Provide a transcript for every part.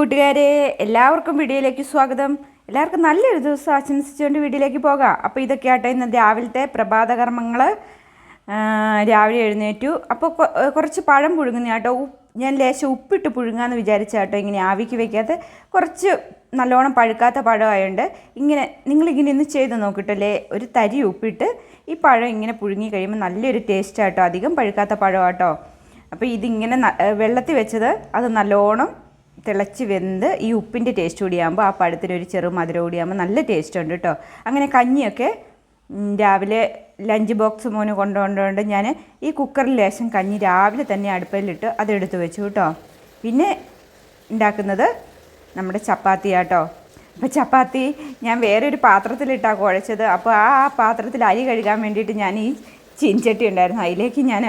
കൂട്ടുകാരെ എല്ലാവർക്കും വീഡിയോയിലേക്ക് സ്വാഗതം. എല്ലാവർക്കും നല്ലൊരു ദിവസം ആശംസിച്ചുകൊണ്ട് വീഡിയോയിലേക്ക് പോകാം. അപ്പോൾ ഇതൊക്കെ ആട്ടെ ഇന്ന് രാവിലത്തെ പ്രഭാതകർമ്മങ്ങൾ രാവിലെ എഴുന്നേറ്റു. അപ്പോൾ കുറച്ച് പഴം പുഴുങ്ങുന്ന കേട്ടോ. ഞാൻ ലേശം ഉപ്പിട്ട് പുഴുങ്ങാമെന്ന് വിചാരിച്ച കേട്ടോ ഇങ്ങനെ ആവിക്ക് വയ്ക്കാത്ത കുറച്ച് നല്ലോണം പഴുക്കാത്ത പഴമായതുകൊണ്ട് ഇങ്ങനെ നിങ്ങളിങ്ങനെ ഇന്ന് ചെയ്ത് നോക്കിട്ടല്ലേ ഒരു തരി ഉപ്പിട്ട് ഈ പഴം ഇങ്ങനെ പുഴുങ്ങി കഴിയുമ്പോൾ നല്ലൊരു ടേസ്റ്റ് ആട്ടോ. അധികം പഴുക്കാത്ത പഴമാട്ടോ. അപ്പോൾ ഇതിങ്ങനെ വെള്ളത്തിൽ വെച്ചത് അത് നല്ലോണം തിളച്ച് വെന്ത് ഈ ഉപ്പിന്റെ ടേസ്റ്റ് കൂടിയാകുമ്പോൾ ആ പഴത്തിനൊരു ചെറു മധുരം കൂടിയാകുമ്പോൾ നല്ല ടേസ്റ്റ് ഉണ്ട് കേട്ടോ അങ്ങനെ കഞ്ഞിയൊക്കെ രാവിലെ ലഞ്ച് ബോക്സ് മോന് കൊണ്ടുകൊണ്ടുകൊണ്ട് ഞാൻ ഈ കുക്കറിൽ ലേശം കഞ്ഞി രാവിലെ തന്നെ അടുപ്പിലിട്ട് അതെടുത്ത് വെച്ചു കേട്ടോ പിന്നെ ഉണ്ടാക്കുന്നത് നമ്മുടെ ചപ്പാത്തി ആട്ടോ അപ്പോൾ ചപ്പാത്തി ഞാൻ വേറൊരു പാത്രത്തിലിട്ടാണ് കുഴച്ചത്. അപ്പോൾ ആ പാത്രത്തിൽ അരി കഴുകാൻ വേണ്ടിയിട്ട് ഞാൻ ഈ ചീൻചട്ടി ഉണ്ടായിരുന്നു. അതിലേക്ക് ഞാൻ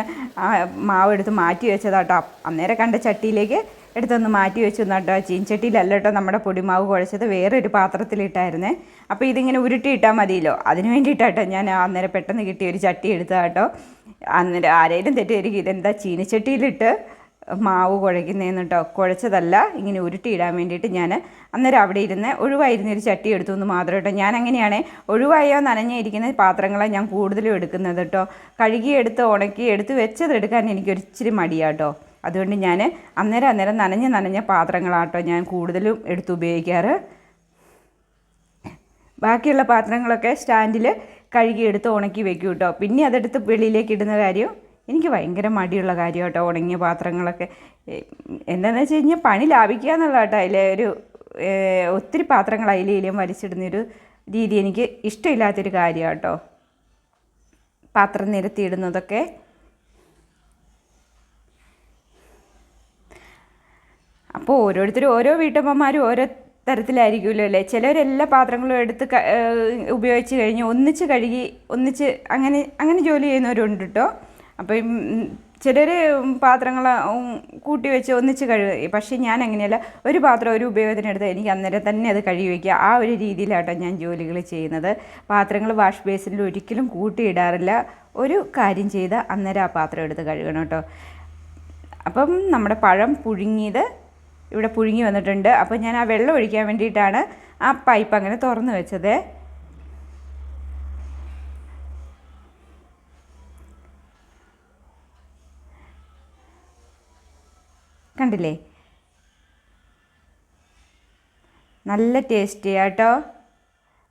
ആ മാവ് എടുത്ത് മാറ്റി വെച്ചതാട്ടോ അന്നേരം കണ്ട ചട്ടിയിലേക്ക് എടുത്തൊന്ന് മാറ്റി വെച്ചു കേട്ടോ ചീൻചട്ടിയിലല്ല കേട്ടോ നമ്മുടെ പൊടിമാവ് കുഴച്ചത് വേറൊരു പാത്രത്തിലിട്ടായിരുന്നേ. അപ്പോൾ ഇതിങ്ങനെ ഉരുട്ടിയിട്ടാൽ മതിയല്ലോ. അതിന് വേണ്ടിയിട്ടാട്ടോ ഞാൻ അന്നേരം പെട്ടെന്ന് കിട്ടിയ ഒരു ചട്ടി എടുത്തതാ കേട്ടോ. അന്നേരം ആരെങ്കിലും തെറ്റിയിരിക്കും ഇതെന്താ ചീനിച്ചട്ടിയിലിട്ട് മാവ് കുഴയ്ക്കുന്നതെന്ന് കേട്ടോ. കുഴച്ചതല്ല ഇങ്ങനെ ഉരുട്ടിയിടാൻ വേണ്ടിയിട്ട് ഞാൻ അന്നേരം അവിടെ ഇരുന്ന് ഒഴിവായിരുന്നൊരു ചട്ടി എടുത്തു എന്ന് മാത്രം കേട്ടോ. ഞാൻ അങ്ങനെയാണ് ഒഴിവായോ നനഞ്ഞിരിക്കുന്ന പാത്രങ്ങളെ ഞാൻ കൂടുതലും എടുക്കുന്നത് കേട്ടോ. കഴുകി എടുത്ത് ഉണക്കി എടുത്ത് വെച്ചത് എടുക്കാൻ എനിക്കൊരിച്ചിരി മടിയാട്ടോ അതുകൊണ്ട് ഞാൻ അന്നേരം അന്നേരം നനഞ്ഞ നനഞ്ഞ പാത്രങ്ങളാട്ടോ ഞാൻ കൂടുതലും എടുത്ത് ഉപയോഗിക്കാറ്. ബാക്കിയുള്ള പാത്രങ്ങളൊക്കെ സ്റ്റാൻഡിൽ കഴുകി എടുത്ത് ഉണക്കി വെക്കും കേട്ടോ. പിന്നെ അതെടുത്ത് വെളിയിലേക്ക് ഇടുന്ന കാര്യം എനിക്ക് ഭയങ്കര മടിയുള്ള കാര്യം കേട്ടോ ഉണങ്ങിയ പാത്രങ്ങളൊക്കെ. എന്താണെന്ന് വെച്ച് കഴിഞ്ഞാൽ പണി ലാഭിക്കുക എന്നുള്ള കേട്ടോ അതിലെ ഒരു ഒത്തിരി പാത്രങ്ങൾ അതിലേലും വലിച്ചിടുന്നൊരു രീതി എനിക്ക് ഇഷ്ടമില്ലാത്തൊരു കാര്യമാണ് കേട്ടോ. പാത്രം നിരത്തിയിടുന്നതൊക്കെ അപ്പോൾ ഓരോരുത്തരും ഓരോ വീട്ടമ്മമാരും ഓരോ തരത്തിലായിരിക്കുമല്ലോ അല്ലേ ചിലവരെല്ലാ പാത്രങ്ങളും എടുത്ത് ഉപയോഗിച്ച് കഴിഞ്ഞ് ഒന്നിച്ച് കഴുകി ഒന്നിച്ച് അങ്ങനെ അങ്ങനെ ജോലി ചെയ്യുന്നവരുണ്ട് കേട്ടോ അപ്പം ചിലർ പാത്രങ്ങൾ കൂട്ടി വെച്ച് ഒന്നിച്ച് കഴുകും പക്ഷേ ഞാൻ അങ്ങനെയല്ല. ഒരു പാത്രം ഒരു ഉപയോഗത്തിനെടുത്ത് എനിക്ക് അന്നേരം തന്നെ അത് കഴുകി വയ്ക്കുക ആ ഒരു രീതിയിലാട്ടോ ഞാൻ ജോലികൾ ചെയ്യുന്നത്. പാത്രങ്ങൾ വാഷ് ബേസിനിൽ ഒരിക്കലും കൂട്ടിയിടാറില്ല ഒരു കാര്യം ചെയ്ത് അന്നേരം ആ പാത്രം എടുത്ത് കഴുകണം കേട്ടോ അപ്പം നമ്മുടെ പഴം പുഴുങ്ങിയത് ഇവിടെ പുഴുങ്ങി വന്നിട്ടുണ്ട്. അപ്പോൾ ഞാൻ ആ വെള്ളം ഒഴിക്കാൻ വേണ്ടിയിട്ടാണ് ആ പൈപ്പ് അങ്ങനെ തുറന്നു വെച്ചത്. കണ്ടില്ലേ? നല്ല ടേസ്റ്റ് കേട്ടോ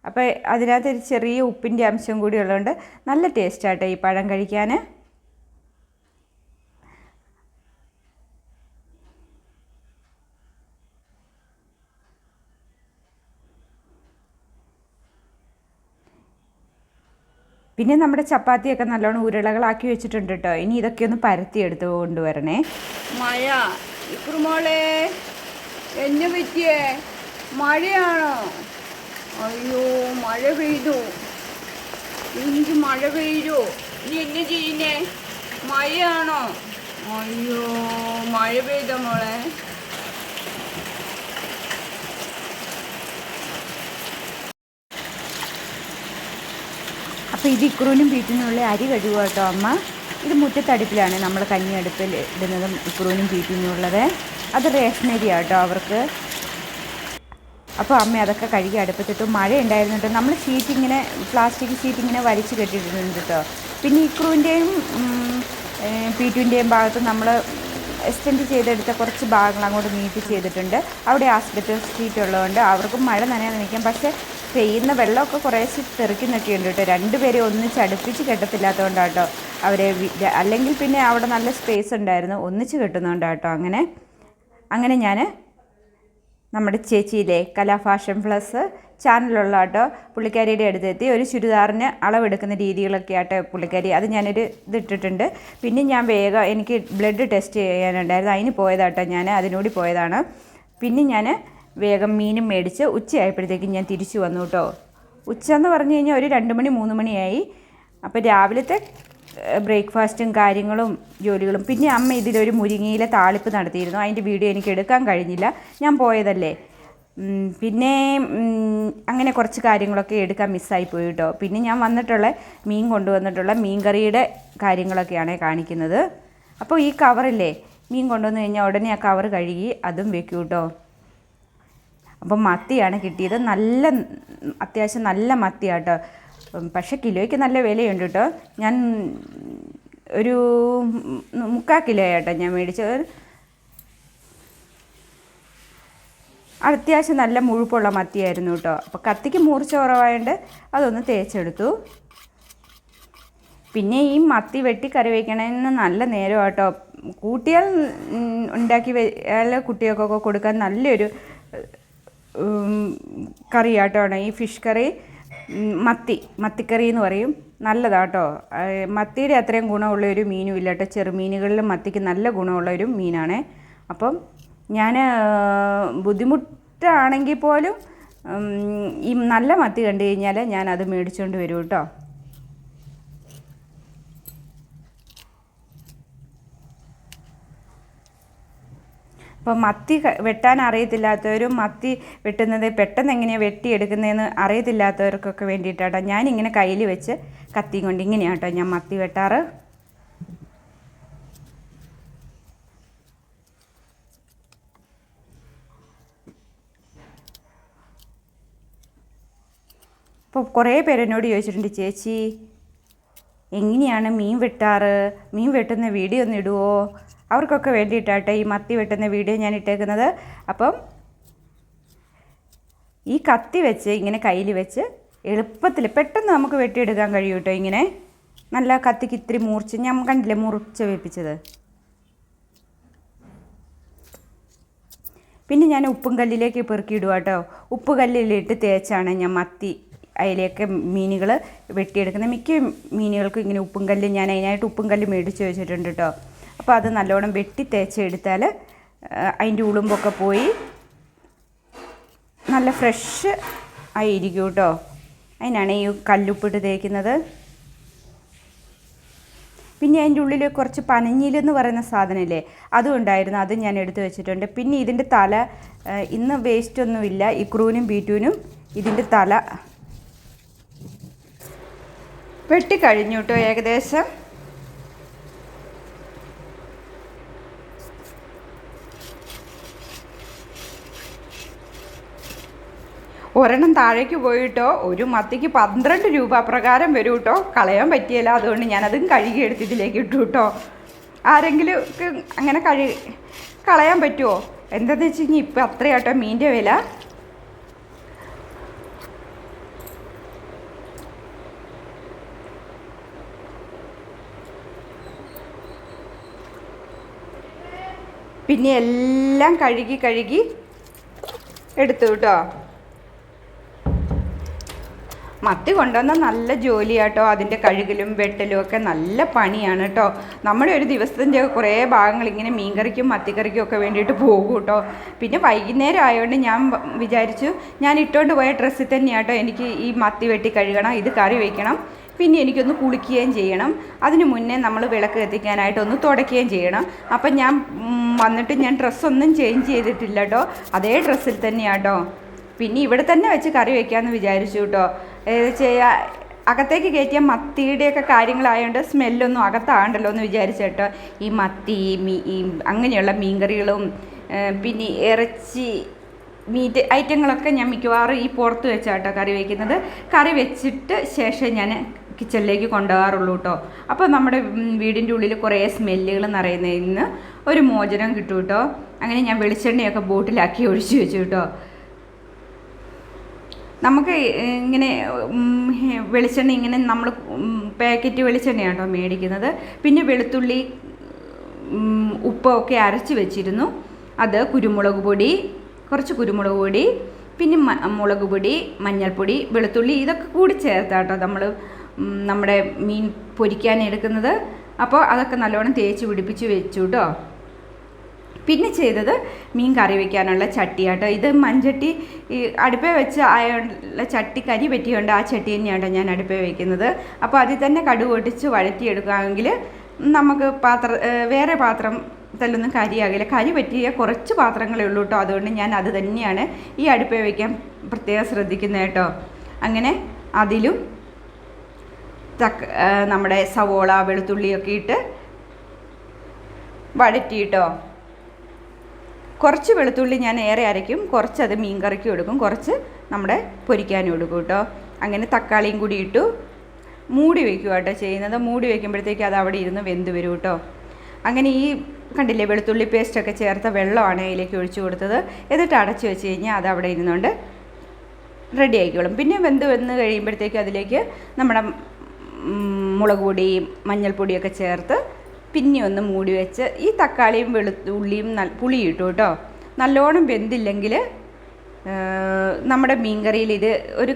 അപ്പോൾ അതിനകത്ത് ഒരു ചെറിയ ഉപ്പിന്റെ അംശം കൂടി ഉള്ളതുകൊണ്ട് നല്ല ടേസ്റ്റ് ആട്ടോ ഈ പഴം കഴിക്കാൻ. പിന്നെ നമ്മുടെ ചപ്പാത്തിയൊക്കെ നല്ലോണം ഉരുളകളാക്കി വെച്ചിട്ടുണ്ട് കേട്ടോ ഇനി ഇതൊക്കെ ഒന്ന് പരത്തി എടുത്ത് കൊണ്ടുവരണേ. മഴ. ഇക്കുറുമോളെ എന്നെ പറ്റിയേ മഴയാണോ? അയ്യോ മഴ പെയ്തു. എനിക്ക് മഴ പെയ്തു. നീ എന്നെ ചെയ്യുന്നേ? മഴയാണോ? അയ്യോ മഴ പെയ്ത മോളെ? അപ്പോൾ ഇത് ഇക്രൂനും പീറ്റിനുള്ളിൽ അരി കഴുകുക കേട്ടോ അമ്മ. ഇത് മുറ്റത്തടുപ്പിലാണ് നമ്മൾ കഞ്ഞി അടുപ്പിൽ ഇടുന്നതും ഇക്രൂനും പീറ്റിനുള്ളത് അത് റേഷൻ അരി കേട്ടോ അവർക്ക്. അപ്പോൾ അമ്മ അതൊക്കെ കഴുകി അടുപ്പത്തിട്ടു. മഴ ഉണ്ടായിരുന്നിട്ട് നമ്മൾ ഷീറ്റ് ഇങ്ങനെ പ്ലാസ്റ്റിക് ഷീറ്റ് ഇങ്ങനെ വലിച്ചു കെട്ടിയിട്ടുണ്ട് കേട്ടോ. പിന്നെ ഇക്രൂവിന്റെയും പീറ്റുവിന്റെയും ഭാഗത്ത് നമ്മൾ എക്സ്റ്റെൻഡ് ചെയ്തെടുത്ത കുറച്ച് ഭാഗങ്ങൾ അങ്ങോട്ട് നീട്ടി ചെയ്തിട്ടുണ്ട്. അവിടെ ആസ്പെറ്റൽ ഷീറ്റ് ഉള്ളതുകൊണ്ട് അവർക്കും മഴ നനയാതെ നിൽക്കാം. പക്ഷേ പെയ്യുന്ന വെള്ളമൊക്കെ കുറേശ്ശെ തെറിക്കുന്നൊക്കെ ഉണ്ട് കേട്ടോ. രണ്ടുപേരെയും ഒന്നിച്ച് അടുപ്പിച്ച് കെട്ടത്തില്ലാത്തതുകൊണ്ടാട്ടോ അവരെ വി- അല്ലെങ്കിൽ പിന്നെ അവിടെ നല്ല സ്പേസ് ഉണ്ടായിരുന്നു ഒന്നിച്ച് കെട്ടുന്നതുകൊണ്ടാട്ടോ അങ്ങനെ അങ്ങനെ ഞാൻ നമ്മുടെ ചേച്ചിയിലെ കലാ ഫാഷൻ പ്ലസ് ചാനലുള്ള കേട്ടോ പുള്ളിക്കാരിയുടെ അടുത്തെത്തി. ഒരു ചുരിദാറിന് അളവെടുക്കുന്ന രീതികളൊക്കെ ആട്ടോ പുള്ളിക്കാരി. അത് ഞാനൊരു ഇതിട്ടിട്ടുണ്ട്. പിന്നെ ഞാൻ വേഗം എനിക്ക് ബ്ലഡ് ടെസ്റ്റ് ചെയ്യാനുണ്ടായിരുന്നു. അതിന് പോയതാട്ടോ ഞാൻ അതിനോടി പോയതാണ്. പിന്നെ ഞാൻ വേഗം മീനും മേടിച്ച് ഉച്ചയായപ്പോഴത്തേക്കും ഞാൻ തിരിച്ചു വന്നു കേട്ടോ. ഉച്ച എന്ന് പറഞ്ഞു കഴിഞ്ഞാൽ ഒരു രണ്ട് മണി മൂന്ന് മണിയായി. അപ്പോൾ രാവിലത്തെ ബ്രേക്ക്ഫാസ്റ്റും കാര്യങ്ങളും ജോലികളും. പിന്നെ അമ്മ ഇതിലൊരു മുരിങ്ങയിലെ താളിപ്പ് നടത്തിയിരുന്നു. അതിന്റെ വീഡിയോ എനിക്ക് എടുക്കാൻ കഴിഞ്ഞില്ല. ഞാൻ പോയതല്ലേ. പിന്നെ അങ്ങനെ കുറച്ച് കാര്യങ്ങളൊക്കെ എടുക്കാൻ മിസ്സായി പോയി കേട്ടോ. പിന്നെ ഞാൻ വന്നിട്ടുള്ള മീൻ കൊണ്ടുവന്നിട്ടുള്ള മീൻ കറിയുടെ കാര്യങ്ങളൊക്കെയാണ് കാണിക്കുന്നത്. അപ്പോൾ ഈ കവറില്ലേ മീൻ കൊണ്ടുവന്ന് കഴിഞ്ഞാൽ ഉടനെ ആ കവർ കഴുകി അതും വെക്കൂ കേട്ടോ. അപ്പം മത്തിയാണ് കിട്ടിയത്. നല്ല അത്യാവശ്യം നല്ല മത്തിയാട്ടോ. പക്ഷെ കിലോയ്ക്ക് നല്ല വിലയുണ്ട് കേട്ടോ. ഞാൻ ഒരു മുക്കാൽ കിലോ ആയിട്ടോ ഞാൻ മേടിച്ചത്. അത്യാവശ്യം നല്ല മുഴുപ്പുള്ള മത്തിയായിരുന്നു കേട്ടോ. അപ്പോൾ കത്തിക്ക് മൂർച്ച കുറവായതുകൊണ്ട് അതൊന്ന് തേച്ചെടുത്തു. പിന്നെ ഈ മത്തി വെട്ടി കറി വയ്ക്കണമെന്ന് നല്ല നേരം കേട്ടോ കൂട്ടിയാൽ ഉണ്ടാക്കി കുട്ടികൾക്കൊക്കെ കൊടുക്കാൻ നല്ലൊരു ഉം, കറിയാട്ടോ ഈ ഫിഷ് കറി മത്തി മത്തിക്കറി എന്ന് പറയും. നല്ലതാട്ടോ. മത്തിയുടെ അത്രയും ഗുണമുള്ള ഒരു മീനും ഇല്ല കേട്ടോ. ചെറുമീനുകളിലും മത്തിക്ക് നല്ല ഗുണമുള്ള ഒരു മീനാണ്. അപ്പം ഞാൻ ബുദ്ധിമുട്ടാണെങ്കിൽ പോലും ഈ നല്ല മത്തി കണ്ടു കഴിഞ്ഞാൽ ഞാൻ അത് മേടിച്ചുകൊണ്ട് വരും കേട്ടോ. അപ്പോൾ മത്തി വെട്ടാൻ അറിയത്തില്ലാത്തവരും മത്തി വെട്ടുന്നത് പെട്ടെന്ന് എങ്ങനെയാണ് വെട്ടിയെടുക്കുന്നതെന്ന് അറിയത്തില്ലാത്തവർക്കൊക്കെ ഞാൻ ഇങ്ങനെ കയ്യിൽ വെച്ച് കത്തിയും കൊണ്ട് ഇങ്ങനെയാട്ടോ ഞാൻ മത്തി വെട്ടാറ്. അപ്പോൾ കുറേ പേരെന്നോട് ചോദിച്ചിട്ടുണ്ട് ചേച്ചി എങ്ങനെയാണ് മീൻ വെട്ടാറ്? മീൻ വെട്ടുന്ന വീഡിയോ ഒന്ന് അവർക്കൊക്കെ വേണ്ടിയിട്ടാട്ടെ ഈ മത്തി വെട്ടുന്ന വീഡിയോ ഞാൻ ഇട്ടേക്കുന്നത്. അപ്പം ഈ കത്തി വെച്ച് ഇങ്ങനെ കയ്യിൽ വെച്ച് എളുപ്പത്തിൽ പെട്ടെന്ന് നമുക്ക് വെട്ടിയെടുക്കാൻ കഴിയും കേട്ടോ ഇങ്ങനെ? നല്ല കത്തിക്ക് ഇത്തിരി മൂർച്ച്. ഞാൻ കണ്ടില്ലേ മുറിച്ച് വെപ്പിച്ചത്? പിന്നെ ഞാൻ ഉപ്പും കല്ലിലേക്ക് പെറുക്കിയിടുക കേട്ടോ ഉപ്പ് കല്ലിലിട്ട് തേച്ചാണ് ഞാൻ മത്തി അതിലേക്ക് മീനുകൾ വെട്ടിയെടുക്കുന്നത്. മിക്ക മീനുകൾക്കും ഇങ്ങനെ ഉപ്പും കല്ല് ഞാൻ അതിനായിട്ട് ഉപ്പും കല്ല് മേടിച്ച് വെച്ചിട്ടുണ്ട് കേട്ടോ അപ്പോൾ അത് നല്ലോണം വെട്ടി തേച്ചെടുത്താൽ അതിന്റെ ഉളുമ്പൊക്കെ പോയി നല്ല ഫ്രഷ് ആയിരിക്കും കേട്ടോ അതിനാണ് ഈ കല്ലുപ്പിട്ട് തേക്കുന്നത്. പിന്നെ അതിന്റെ ഉള്ളിൽ കുറച്ച് പനഞ്ഞിലെന്ന് പറയുന്ന സാധനമില്ലേ അതും ഉണ്ടായിരുന്നു അതും ഞാൻ എടുത്തു വെച്ചിട്ടുണ്ട്. പിന്നെ ഇതിന്റെ തല ഇന്ന് വേസ്റ്റ് ഒന്നുമില്ല ഈ ക്രൂനും ബീറ്റൂനും ഇതിന്റെ തല വെട്ടിക്കഴിഞ്ഞു കേട്ടോ ഏകദേശം. ഒരെണ്ണം താഴേക്ക് പോയിട്ടോ ഒരു മത്തിക്ക് പന്ത്രണ്ട് രൂപ പ്രകാരം വരും കേട്ടോ കളയാൻ പറ്റിയല്ല അതുകൊണ്ട് ഞാനതും കഴുകിയെടുത്ത് ഇതിലേക്ക് ഇട്ടു കേട്ടോ. ആരെങ്കിലും അങ്ങനെ കഴി കളയാൻ പറ്റുമോ എന്താണെന്ന് വെച്ച് കഴിഞ്ഞാൽ ഇപ്പം അത്രയാട്ടോ മീന്റെ വില. പിന്നെ എല്ലാം കഴുകി കഴുകി എടുത്തു കേട്ടോ. മത്തി കൊണ്ടുവന്ന നല്ല ജോലിയാട്ടോ. അതിന്റെ കഴുകലും വെട്ടലും ഒക്കെ നല്ല പണിയാണ് കേട്ടോ നമ്മുടെ ഒരു ദിവസത്തിന്റെ കുറേ ഭാഗങ്ങൾ ഇങ്ങനെ മീൻകറിക്കും മത്തിക്കറിക്കും ഒക്കെ വേണ്ടിയിട്ട് പോകും കേട്ടോ പിന്നെ വൈകുന്നേരം ആയതുകൊണ്ട് ഞാൻ വിചാരിച്ചു ഞാൻ ഇട്ടുകൊണ്ട് പോയ ഡ്രസ്സിൽ തന്നെയാട്ടോ എനിക്ക് ഈ മത്തി വെട്ടി കഴുകണം ഇത് കറി വയ്ക്കണം പിന്നെ എനിക്കൊന്ന് കുളിക്കുകയും ചെയ്യണം. അതിന് മുന്നേ നമ്മൾ വിളക്ക് കത്തിക്കാനായിട്ട് ഒന്ന് തുടയ്ക്കുകയും ചെയ്യണം. അപ്പം ഞാൻ വന്നിട്ട് ഞാൻ ഡ്രസ്സൊന്നും ചേഞ്ച് ചെയ്തിട്ടില്ല കേട്ടോ അതേ ഡ്രസ്സിൽ തന്നെയാട്ടോ. പിന്നെ ഇവിടെ തന്നെ വെച്ച് കറി വയ്ക്കാമെന്ന് വിചാരിച്ചു കേട്ടോ ചെയ്യാ? അകത്തേക്ക് കയറ്റിയ മത്തിയുടെയൊക്കെ കാര്യങ്ങളായതുകൊണ്ട് സ്മെല്ലൊന്നും അകത്താണ്ടല്ലോ എന്ന് വിചാരിച്ചിട്ട് ഈ മത്തി മീ അങ്ങനെയുള്ള മീൻകറികളും പിന്നെ ഇറച്ചി മീറ്റ് ഐറ്റങ്ങളൊക്കെ ഞാൻ മിക്കവാറും ഈ പുറത്ത് വെച്ചാട്ടോ കറി വയ്ക്കുന്നത് കറി വെച്ചിട്ട് ശേഷം ഞാൻ കിച്ചണിലേക്ക് കൊണ്ടുപോകാറുള്ളൂ കേട്ടോ അപ്പോൾ നമ്മുടെ വീടിന്റെ ഉള്ളിൽ കുറേ സ്മെല്ലുകൾ നിറയുന്നതിൽ നിന്ന് ഒരു മോചനം കിട്ടും കേട്ടോ അങ്ങനെ ഞാൻ വെളിച്ചെണ്ണയൊക്കെ ബോട്ടിലാക്കി ഒഴിച്ചു വെച്ചു കേട്ടോ നമുക്ക് ഇങ്ങനെ വെളിച്ചെണ്ണ ഇങ്ങനെ നമ്മൾ പാക്കറ്റ് വെളിച്ചെണ്ണയാണ് കേട്ടോ മേടിക്കുന്നത്. പിന്നെ വെളുത്തുള്ളി ഉപ്പൊക്കെ അരച്ച് വെച്ചിരുന്നു. അത് കുരുമുളക് പൊടി കുറച്ച് കുരുമുളക് പൊടി പിന്നെ മുളക് പൊടി മഞ്ഞൾപ്പൊടി വെളുത്തുള്ളി ഇതൊക്കെ കൂടി ചേർത്താട്ടോ നമ്മൾ നമ്മുടെ മീൻ പൊരിക്കാൻ എടുക്കുന്നത്. അപ്പോൾ അതൊക്കെ നല്ലോണം തേച്ച് പിടിപ്പിച്ച് വെച്ചു കേട്ടോ. പിന്നെ ചെയ്തത് മീൻ കറി വെക്കാനുള്ള ചട്ടിയാട്ടോ. ഇത് മൺചട്ടി അടുപ്പേ വെച്ച് ആയുള്ള ചട്ടി കരി പറ്റിയുണ്ട് ആ ചട്ടി തന്നെയാണ് ഞാൻ അടുപ്പേ വെക്കുന്നത്. അപ്പോൾ അതിൽ തന്നെ കടുക് പൊട്ടിച്ച് വഴറ്റിയെടുക്കാമെങ്കിൽ നമുക്ക് പാത്ര വേറെ പാത്രം പാത്രത്തിലൊന്നും കരിയാകില്ല. കരി പറ്റിയ കുറച്ച് പാത്രങ്ങളേ ഉള്ളൂ കേട്ടോ അതുകൊണ്ട് ഞാൻ അത് തന്നെയാണ് ഈ അടുപ്പേ വയ്ക്കാൻ പ്രത്യേകം ശ്രദ്ധിക്കുന്നത് കേട്ടോ അങ്ങനെ അതിലും തക്ക നമ്മുടെ സവോള വെളുത്തുള്ളിയൊക്കെ ഇട്ട് വഴറ്റിയിട്ടോ കുറച്ച് വെളുത്തുള്ളി ഞാൻ ഏറെ അരയ്ക്കും. കുറച്ച് അത് മീൻ കറിക്കും എടുക്കും. കുറച്ച് നമ്മുടെ പൊരിക്കാനും എടുക്കും കേട്ടോ. അങ്ങനെ തക്കാളിയും കൂടി ഇട്ടു. മൂടി വയ്ക്കുക കേട്ടോ ചെയ്യുന്നത്. മൂടി വയ്ക്കുമ്പോഴത്തേക്ക് അത് അവിടെ ഇരുന്ന് വെന്ത് വരും കേട്ടോ. അങ്ങനെ ഈ കണ്ടില്ലേ വെളുത്തുള്ളി പേസ്റ്റൊക്കെ ചേർത്ത വെള്ളമാണ് അതിലേക്ക് ഒഴിച്ചു കൊടുത്തത്. എന്നിട്ട് അടച്ചു വെച്ച് കഴിഞ്ഞാൽ അത് അവിടെ ഇരുന്നുകൊണ്ട് റെഡി ആയിക്കോളും. പിന്നെ വെന്ത് വന്ന് കഴിയുമ്പോഴത്തേക്ക് അതിലേക്ക് നമ്മുടെ മുളക് പൊടിയും മഞ്ഞൾപ്പൊടിയൊക്കെ ചേർത്ത് പിന്നെ ഒന്ന് മൂടി വെച്ച് ഈ തക്കാളിയും വെളു നല്ല പുളി ഇട്ടു കേട്ടോ. നല്ലോണം വെന്തില്ലെങ്കിൽ നമ്മുടെ മീൻകറിയിൽ ഇത് ഒരു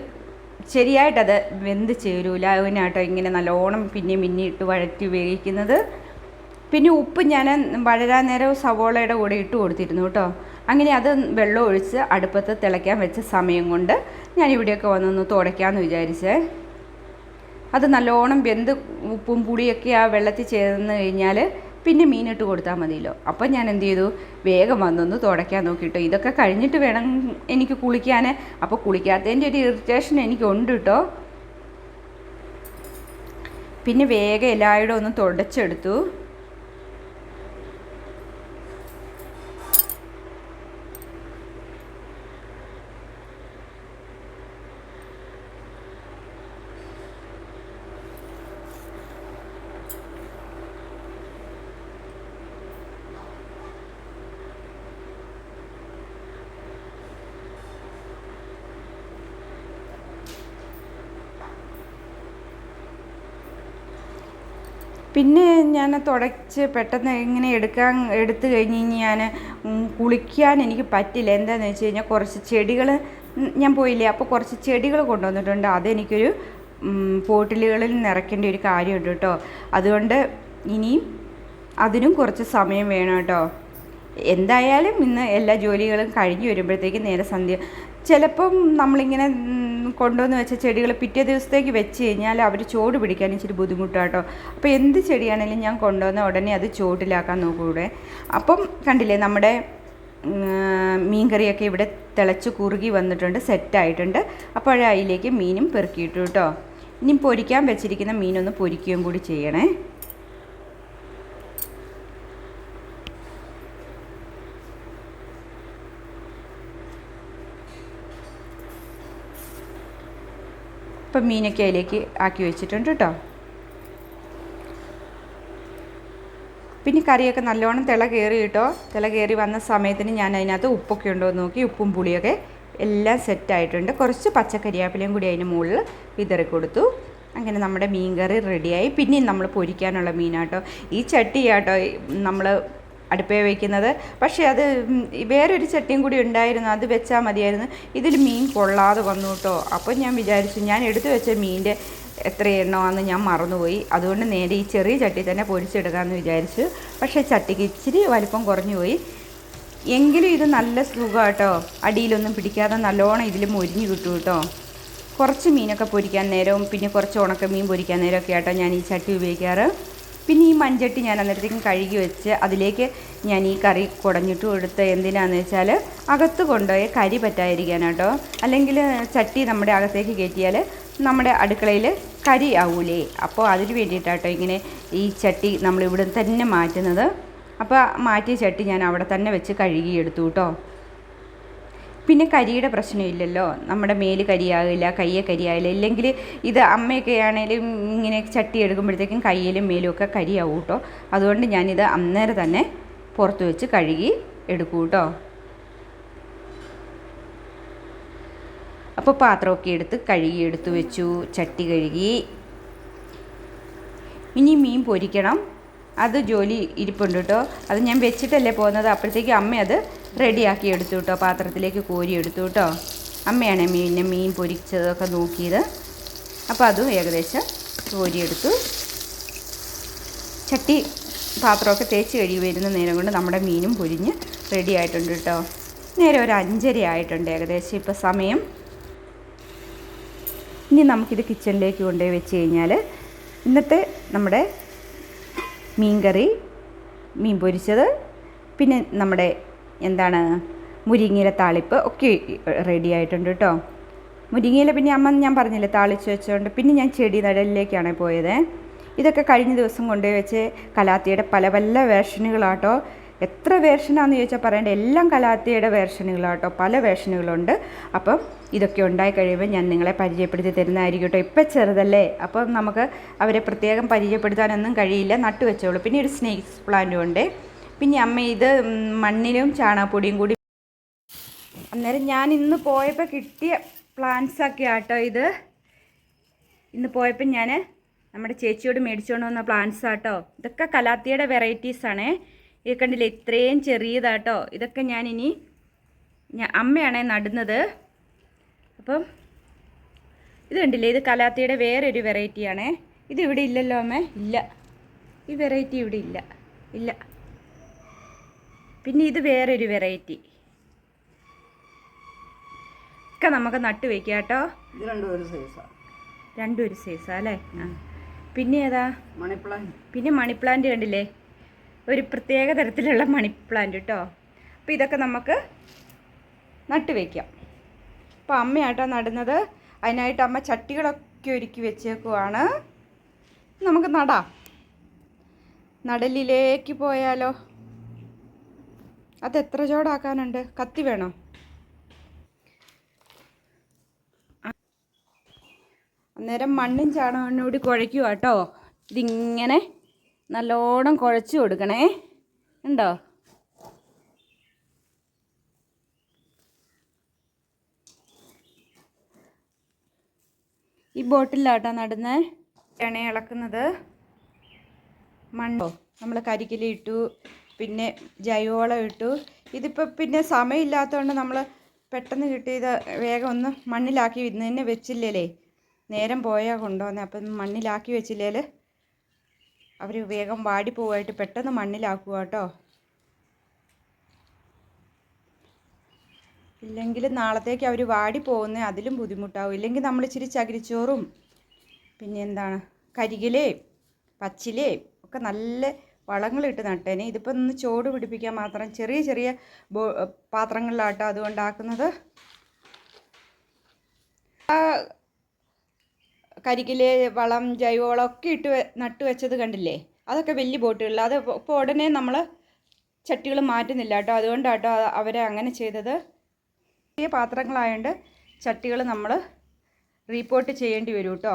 ശരിയായിട്ടത് വെന്ത് ചേരൂല. അതിനാട്ടോ ഇങ്ങനെ നല്ലോണം പിന്നെ മിന്നിയിട്ട് വഴറ്റി വേവിക്കുന്നത് പിന്നെ ഉപ്പ് ഞാൻ വഴരാൻ നേരം സവോളയുടെ കൂടെ ഇട്ട് കൊടുത്തിരുന്നു കേട്ടോ. അങ്ങനെ അത് വെള്ളം ഒഴിച്ച് അടുപ്പത്ത് തിളയ്ക്കാൻ വെച്ച സമയം കൊണ്ട് ഞാൻ ഇവിടെയൊക്കെ വന്നൊന്ന് തുടയ്ക്കാമെന്ന് വിചാരിച്ചേ. അത് നല്ലോണം വെന്ത് ഉപ്പും പുളിയൊക്കെ ആ വെള്ളത്തിൽ ചേർന്ന് കഴിഞ്ഞാൽ പിന്നെ മീനിട്ട് കൊടുത്താൽ മതിയല്ലോ. അപ്പം ഞാൻ എന്ത് ചെയ്തു? വേഗം വന്നൊന്ന് തുടയ്ക്കാൻ നോക്കിട്ടോ. ഇതൊക്കെ കഴിഞ്ഞിട്ട് വേണം എനിക്ക് കുളിക്കാൻ അപ്പോൾ കുളിക്കാത്തതിന്റെ ഒരു ഇറിറ്റേഷൻ എനിക്കുണ്ട് കേട്ടോ പിന്നെ വേഗം എല്ലായിടും ഒന്ന് തുടച്ചെടുത്തു. പിന്നെ ഞാൻ തുടച്ച് പെട്ടെന്ന് ഇങ്ങനെ എടുക്കാൻ എടുത്തു കഴിഞ്ഞ് ഞാൻ കുളിക്കാൻ എനിക്ക് പറ്റില്ല. എന്താണെന്ന് വെച്ച് കഴിഞ്ഞാൽ കുറച്ച് ചെടികൾ ഞാൻ പോയില്ലേ അപ്പോൾ കുറച്ച് ചെടികൾ കൊണ്ടുവന്നിട്ടുണ്ട്. അതെനിക്കൊരു പോട്ടിലുകളിൽ നിറയ്ക്കേണ്ട ഒരു കാര്യമുണ്ട് കേട്ടോ. അതുകൊണ്ട് ഇനിയും അതിനും കുറച്ച് സമയം വേണം കേട്ടോ. എന്തായാലും ഇന്ന് എല്ലാ ജോലികളും കഴിഞ്ഞ് വരുമ്പോഴത്തേക്ക് നേരെ സന്ധ്യ ചിലപ്പം നമ്മളിങ്ങനെ കൊണ്ടുവന്ന് വെച്ച ചെടികൾ പിറ്റേ ദിവസത്തേക്ക് വെച്ച് കഴിഞ്ഞാൽ അവർ ചോട് പിടിക്കാൻ ഇച്ചിരി ബുദ്ധിമുട്ടാട്ടോ. അപ്പോൾ എന്ത് ചെടിയാണെങ്കിലും ഞാൻ കൊണ്ടുവന്ന ഉടനെ അത് ചോട്ടിലാക്കാൻ നോക്കൂടെ. അപ്പം കണ്ടില്ലേ നമ്മുടെ മീൻകറിയൊക്കെ ഇവിടെ തിളച്ച് കുറുകി വന്നിട്ടുണ്ട് സെറ്റായിട്ടുണ്ട്. അപ്പോൾ അതിലേക്ക് മീനും പെറുക്കിയിട്ടു കേട്ടോ. ഇനി പൊരിക്കാൻ വെച്ചിരിക്കുന്ന മീനൊന്ന് പൊരിക്കുകയും കൂടി ചെയ്യണേ. ഇപ്പം മീനൊക്കെ അതിലേക്ക് ആക്കി വെച്ചിട്ടുണ്ട് കേട്ടോ. പിന്നെ കറിയൊക്കെ നല്ലോണം തിള കയറി കേട്ടോ. തിള കയറി വന്ന സമയത്തിന് ഞാൻ അതിനകത്ത് ഉപ്പൊക്കെ ഉണ്ടോ എന്ന് നോക്കി ഉപ്പും പുളിയൊക്കെ എല്ലാം സെറ്റായിട്ടുണ്ട് കുറച്ച് പച്ചക്കറിയാപ്പിലയും കൂടി അതിന് മുകളിൽ വിതറി കൊടുത്തു. അങ്ങനെ നമ്മുടെ മീൻ കറി റെഡിയായി പിന്നെയും നമ്മൾ പൊരിക്കാനുള്ള മീനാട്ടോ ഈ ചട്ടി ആട്ടോ നമ്മൾ അടുപ്പേ വയ്ക്കുന്നത് പക്ഷേ അത് വേറൊരു ചട്ടിയും കൂടി ഉണ്ടായിരുന്നു അത് വെച്ചാൽ മതിയായിരുന്നു. ഇതിൽ മീൻ കൊള്ളാതെ വന്നു കേട്ടോ. അപ്പം ഞാൻ വിചാരിച്ചു ഞാൻ എടുത്തു വെച്ച മീനിന്റെ എത്ര എണ്ണമാണെന്ന് ഞാൻ മറന്നുപോയി. അതുകൊണ്ട് നേരെ ഈ ചെറിയ ചട്ടി തന്നെ പൊരിച്ചെടുക്കാമെന്ന് വിചാരിച്ചു. പക്ഷേ ചട്ടിക്ക് ഇച്ചിരി വലിപ്പം കുറഞ്ഞു പോയി. എങ്കിലും ഇത് നല്ല സുഖം കേട്ടോ. അടിയിലൊന്നും പിടിക്കാതെ നല്ലോണം ഇതിൽ മൊരിഞ്ഞു കിട്ടും കേട്ടോ. കുറച്ച് മീനൊക്കെ പൊരിക്കാൻ നേരവും പിന്നെ കുറച്ച് ഉണക്ക മീൻ പൊരിക്കാൻ നേരമൊക്കെ ആട്ടോ ഞാൻ ഈ ചട്ടി ഉപയോഗിക്കാറ്. പിന്നെ ഈ മൺചട്ടി ഞാൻ അന്നേരത്തേക്കും കഴുകി വെച്ച് അതിലേക്ക് ഞാൻ ഈ കറി കുടഞ്ഞിട്ട് കൊടുത്ത് എന്തിനാന്ന് വെച്ചാൽ അകത്ത് കൊണ്ടുപോയി കരി പറ്റാതിരിക്കാനാട്ടോ അല്ലെങ്കിൽ ചട്ടി നമ്മുടെ അകത്തേക്ക് കയറ്റിയാൽ നമ്മുടെ അടുക്കളയിൽ കരി ആവൂലേ. അപ്പോൾ അതിന് വേണ്ടിയിട്ടാട്ടോ ഇങ്ങനെ ഈ ചട്ടി നമ്മൾ ഇവിടെ തന്നെ മാറ്റുന്നത്. അപ്പോൾ മാറ്റിയ ചട്ടി ഞാൻ അവിടെ തന്നെ വെച്ച് കഴുകിയെടുത്തു കേട്ടോ. പിന്നെ കരിയുടെ പ്രശ്നമില്ലല്ലോ. നമ്മുടെ മേൽ കരിയാകില്ല കയ്യെ കരിയാകില്ല. ഇല്ലെങ്കിൽ ഇത് അമ്മയൊക്കെ ആണെങ്കിലും ഇങ്ങനെ ചട്ടി എടുക്കുമ്പോഴത്തേക്കും കയ്യിലും മേലും ഒക്കെ കരിയാവും കേട്ടോ. അതുകൊണ്ട് ഞാനിത് അന്നേരം തന്നെ പുറത്ത് വെച്ച് കഴുകി എടുക്കൂ കേട്ടോ. അപ്പോൾ പാത്രമൊക്കെ എടുത്ത് കഴുകി എടുത്തു വെച്ചു ചട്ടി കഴുകി. ഇനി മീൻ പൊരിക്കണം. അത് ജോലി ഇരിപ്പുണ്ട് കേട്ടോ. അത് ഞാൻ വെച്ചിട്ടല്ലേ പോകുന്നത്. അപ്പോഴത്തേക്ക് അമ്മ അത് റെഡിയാക്കി എടുത്തു കേട്ടോ. പാത്രത്തിലേക്ക് കോരി എടുത്തു കേട്ടോ. അമ്മയാണ് മീനിനെ മീൻ പൊരിച്ചതൊക്കെ നോക്കിയത്. അപ്പോൾ അതും ഏകദേശം കോരിയെടുത്തു ചട്ടി പാത്രമൊക്കെ തേച്ച് കഴുകി വരുന്ന നേരം കൊണ്ട് നമ്മുടെ മീനും പൊരിഞ്ഞ് റെഡി ആയിട്ടുണ്ട് കേട്ടോ. നേരെ ഒരു അഞ്ചര ആയിട്ടുണ്ട് ഏകദേശം ഇപ്പോൾ സമയം. ഇനി നമുക്കിത് കിച്ചണിലേക്ക് കൊണ്ടുപോയി വെച്ച് കഴിഞ്ഞാൽ ഇന്നത്തെ നമ്മുടെ മീൻ കറി മീൻ പൊരിച്ചത് പിന്നെ നമ്മുടെ എന്താണ് മുരിങ്ങയില താളിപ്പ് ഒക്കെ റെഡി ആയിട്ടുണ്ട് കേട്ടോ മുരിങ്ങയില പിന്നെ അമ്മ ഞാൻ പറഞ്ഞില്ലേ താളിച്ച് വെച്ചുകൊണ്ട് പിന്നെ ഞാൻ ചെടി നടലിലേക്കാണ് പോയത്. ഇതൊക്കെ കഴിഞ്ഞ ദിവസം കൊണ്ടുപോയി വെച്ച് കലാത്തിയുടെ പല പല വേർഷനുകളാട്ടോ എത്ര വേർഷനാണെന്ന് ചോദിച്ചാൽ പറയേണ്ട. എല്ലാം കലാത്തിയുടെ വേർഷനുകളാട്ടോ പല വേർഷനുകളുണ്ട് അപ്പം ഇതൊക്കെ ഉണ്ടായി കഴിയുമ്പോൾ ഞാൻ നിങ്ങളെ പരിചയപ്പെടുത്തി തരുന്നതായിരിക്കും കേട്ടോ. ഇപ്പം ചെറുതല്ലേ. അപ്പം നമുക്ക് അവരെ പ്രത്യേകം പരിചയപ്പെടുത്താനൊന്നും കഴിയില്ല. നട്ടു വെച്ചോളൂ. പിന്നെ ഒരു സ്നേക്സ് പ്ലാന്റും ഉണ്ട്. പിന്നെ അമ്മ ഇത് മണ്ണിലും ചാണകപ്പൊടിയും കൂടി. അന്നേരം ഞാൻ ഇന്ന് പോയപ്പോൾ കിട്ടിയ പ്ലാന്റ്സ് ഒക്കെ ആട്ടോ ഇത്. ഇന്ന് പോയപ്പോൾ ഞാൻ നമ്മുടെ ചേച്ചിയോട് മേടിച്ചുകൊണ്ട് വന്ന പ്ലാന്റ്സ് ആട്ടോ. ഇതൊക്കെ കലാത്തിയുടെ വെറൈറ്റീസ് ആണേ. ഇത് കണ്ടില്ലേ ഇത്രയും ചെറിയതാട്ടോ. ഇതൊക്കെ ഞാൻ ഇനി ഞാൻ അമ്മയാണേ നടുന്നത്. അപ്പം ഇത് കണ്ടില്ലേ ഇത് കലാത്തിയുടെ വേറൊരു വെറൈറ്റിയാണേ. ഇത് ഇവിടെ ഇല്ലല്ലോ അമ്മേ. ഇല്ല. ഈ വെറൈറ്റി ഇവിടെ ഇല്ല. ഇല്ല. പിന്നെ ഇത് വേറൊരു വെറൈറ്റി. ഒക്കെ നമുക്ക് നട്ട് വയ്ക്കുക കേട്ടോ. രണ്ടും ഒരു സൈസാ അല്ലേ? ആ. പിന്നെ ഏതാ? മണിപ്ലാന്റ്. പിന്നെ മണിപ്ലാന്റ് കണ്ടില്ലേ? ഒരു പ്രത്യേക തരത്തിലുള്ള മണി പ്ലാന്റ് കേട്ടോ അപ്പോൾ ഇതൊക്കെ നമുക്ക് നട്ടുവെക്കാം അപ്പോൾ അമ്മയാട്ടോ നടുന്നത്. അതിനായിട്ട് അമ്മ ചട്ടികളൊക്കെ ഒരുക്കി വെച്ചേക്കുവാണ്. നമുക്ക് നടാം. നടലിലേക്ക് പോയാലോ? അത് എത്ര ചോടാക്കാനുണ്ട്? കത്തി വേണോ? അന്നേരം മണ്ണും ചാണകവും കൂടി കുഴയ്ക്കുക കേട്ടോ ഇതിങ്ങനെ നല്ലോണം കുഴച്ച് കൊടുക്കണേ. ഉണ്ടോ? ഈ ബോട്ടിലാട്ടോ നടന്ന്. എണ്ണ ഇളക്കുന്നത്. മണ്ണോ നമ്മൾ കരിക്കിലിട്ടു പിന്നെ ജൈവവളം ഇട്ടു. ഇതിപ്പോൾ പിന്നെ സമയമില്ലാത്തതുകൊണ്ട് നമ്മൾ പെട്ടെന്ന് കിട്ടിയത് വേഗം ഒന്ന് മണ്ണിലാക്കി ഇന്ന് തന്നെ വെച്ചില്ലേ നേരം പോയാൽ കൊണ്ടുവന്നെ. അപ്പം മണ്ണിലാക്കി വെച്ചില്ലേൽ അവർ വേഗം വാടിപ്പോവായിട്ട് പെട്ടെന്ന് മണ്ണിലാക്കുക കേട്ടോ. ഇല്ലെങ്കിൽ നാളത്തേക്ക് അവർ വാടി പോകുന്ന അതിലും ബുദ്ധിമുട്ടാവും. ഇല്ലെങ്കിൽ നമ്മൾ ഇച്ചിരി ചകിരിച്ചോറും പിന്നെ എന്താണ് കരികിലയും പച്ചിലയും ഒക്കെ നല്ല വളങ്ങളിട്ട് നട്ടേനെ. ഇതിപ്പോൾ ഒന്ന് ചോട് പിടിപ്പിക്കാൻ മാത്രം ചെറിയ ചെറിയ ബോ പാത്രങ്ങളിലാട്ടോ അതുകൊണ്ടാക്കുന്നത്. കരികിൽ വളം ജൈവവളം ഒക്കെ ഇട്ട് നട്ടു വെച്ചത് കണ്ടില്ലേ? അതൊക്കെ വലിയ ബോട്ടുകളിൽ അത് ഇപ്പോൾ ഉടനെ നമ്മൾ ചട്ടികൾ മാറ്റുന്നില്ല കേട്ടോ. അതുകൊണ്ടാട്ടോ അവരെ അങ്ങനെ ചെയ്തത്. ചെറിയ പാത്രങ്ങളായതുകൊണ്ട് ചട്ടികൾ നമ്മൾ റീപ്പോർട്ട് ചെയ്യേണ്ടി വരും കേട്ടോ.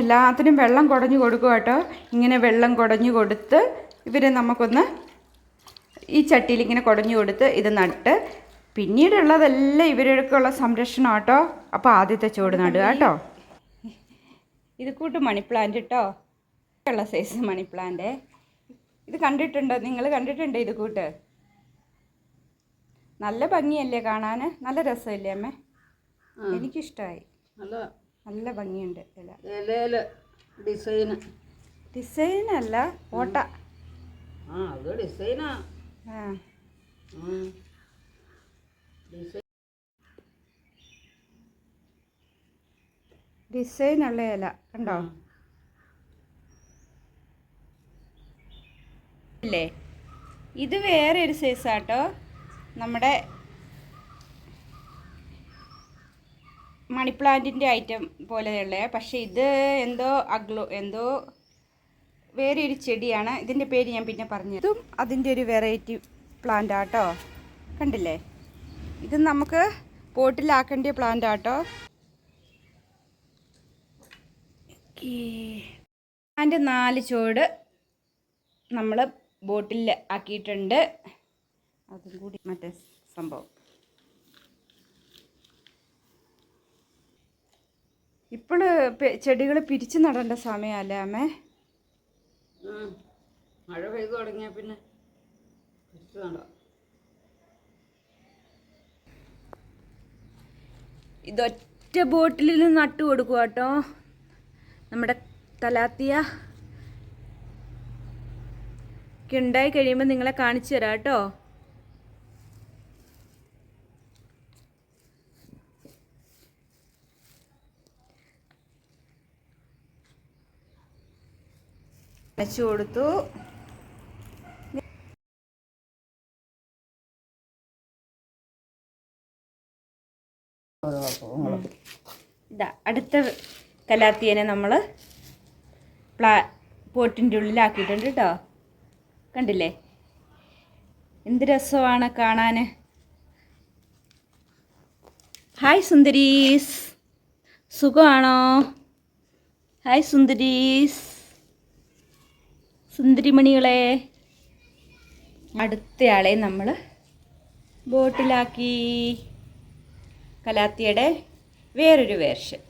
എല്ലാത്തിനും വെള്ളം കുടഞ്ഞു കൊടുക്കുക കേട്ടോ. ഇങ്ങനെ വെള്ളം കുടഞ്ഞു കൊടുത്ത് ഇവരെ നമുക്കൊന്ന് ഈ ചട്ടിയിൽ ഇങ്ങനെ കുടഞ്ഞു കൊടുത്ത് ഇത് നട്ട്. പിന്നീടുള്ളതെല്ലാം ഇവരൊക്കെയുള്ള സംരക്ഷണം കേട്ടോ അപ്പോൾ ആദ്യത്തെ ചുവട് നടുക കേട്ടോ. ഇത് കൂട്ട് മണി പ്ലാന്റ് കേട്ടോ ഉള്ള സൈസ് മണി പ്ലാന്റ് ഇത് കണ്ടിട്ടുണ്ടോ? നിങ്ങൾ കണ്ടിട്ടുണ്ടോ ഇത് കൂട്ട്? നല്ല ഭംഗിയല്ലേ കാണാൻ നല്ല രസമല്ലേ അമ്മേ? എനിക്കിഷ്ടമായി നല്ല നല്ല ഭംഗിയുണ്ട് ഇല. ഇലയിൽ ഡിസൈൻ അല്ല ഓട്ട. ആ അത് ഡിസൈനാ ആ. ഡിസൈൻ ഡിസൈൻ ഉള്ള ഇല കണ്ടോ? ഇല്ലേ? ഇത് വേറെ ഒരു സൈസാട്ടോ നമ്മുടെ മണി പ്ലാന്റിന്റെ ഐറ്റം പോലെയുള്ള പക്ഷേ ഇത് എന്തോ അഗ്ലോ എന്തോ വേറെ ഒരു ചെടിയാണ്. ഇതിന്റെ പേര് ഞാൻ പിന്നെ പറഞ്ഞു ഇതും അതിന്റെ ഒരു വെറൈറ്റി പ്ലാന്റ് ആട്ടോ. കണ്ടില്ലേ? ഇത് നമുക്ക് പോട്ടിലാക്കേണ്ട പ്ലാന്റ് ആട്ടോ. അതിന്റെ നാല് ചുവട് നമ്മൾ ബോട്ടിൽ ആക്കിയിട്ടുണ്ട്. അതും കൂടി മറ്റേ സംഭവം. ഇപ്പോൾ ചെടികൾ പിരിച്ചു നടേണ്ട സമയമല്ലേ അമ്മേ? മഴ പെയ്തു തുടങ്ങിയ പിന്നെ വേണ്ട ഇതൊറ്റ ബോട്ടിലിൽ നട്ടു കൊടുക്കുക കേട്ടോ നമ്മുടെ തലാത്തിയ. ഒക്കെ ഉണ്ടായി കഴിയുമ്പോൾ നിങ്ങളെ കാണിച്ചു തരാം കേട്ടോ വെച്ച് കൊടുത്തു. ഇതാ അടുത്ത കലാത്തിയനെ നമ്മൾ പ്ലാ പോട്ടിന്റെ ഉള്ളിലാക്കിയിട്ടുണ്ട് കേട്ടോ കണ്ടില്ലേ? എന്ത് രസമാണ് കാണാൻ ഹായ് സുന്ദരീസ്. സുഖമാണോ? ഹായ് സുന്ദരീസ്. സുന്ദരിമണികളെ. അടുത്തയാളെ നമ്മൾ ബോട്ടിലാക്കി. കലാത്തിയുടെ വേറൊരു വേർഷൻ.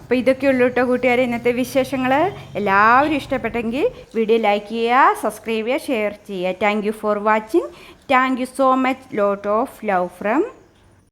അപ്പോൾ ഇതൊക്കെയുള്ളൂ കേട്ടോ കൂട്ടുകാരെ ഇന്നത്തെ വിശേഷങ്ങൾ എല്ലാവരും ഇഷ്ടപ്പെട്ടെങ്കിൽ വീഡിയോ ലൈക്ക് ചെയ്യുക സബ്സ്ക്രൈബ് ചെയ്യുക ഷെയർ ചെയ്യുക. Thank you for watching thank you so much lot of love from